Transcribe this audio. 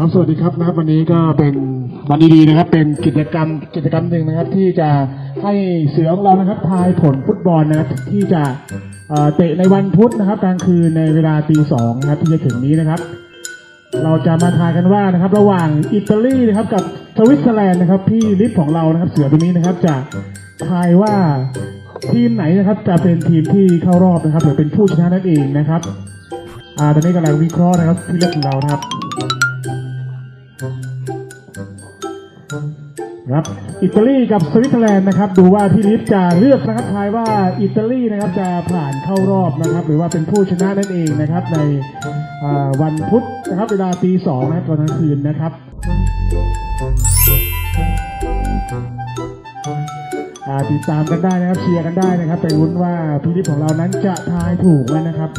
ครับสวัสดีครับนะครับวันนี้ก็เป็นวันดีๆนะครับ เป็นกิจกรรมกิจกรรมหนึ่งนะครับ ที่จะให้เสือของเรานะครับทายผลฟุตบอลนะครับที่จะเอ่อเตะในวันพุธนะครับกลางคืนในเวลาตีสองนะครับที่จะถึงนี้นะครับ เราจะมาทายกันว่านะครับ ระหว่างอิตาลีนะครับกับสวิตเซอร์แลนด์นะครับพี่ลิฟของเรานะครับเสือตัวนี้นะครับจะทายว่าทีมไหนนะครับ จะเป็นทีมที่เข้ารอบนะครับหรือเป็นผู้ชนะนั่นเองนะครับอ่าตอนนี้กำลังวิเคราะห์นะครับที่เลือกของเรานะครับ ครับอิตาลีกับสวิตเซอร์แลนด์นะครับ ดูว่าพี่ลิฟจะเลือกนะครับทายว่าอิตาลีนะครับจะผ่านเข้ารอบนะครับ หรือว่าเป็นผู้ชนะนั่นเองนะครับ ในวันพุธนะครับ เวลาตีสองนะครับตอนกลางคืนนะครับอ่าติดตามกันได้นะครับเชียร์กันได้นะครับ ไปลุ้นว่าพี่ลิฟของเรานั้นจะทายถูกไหมนะครับ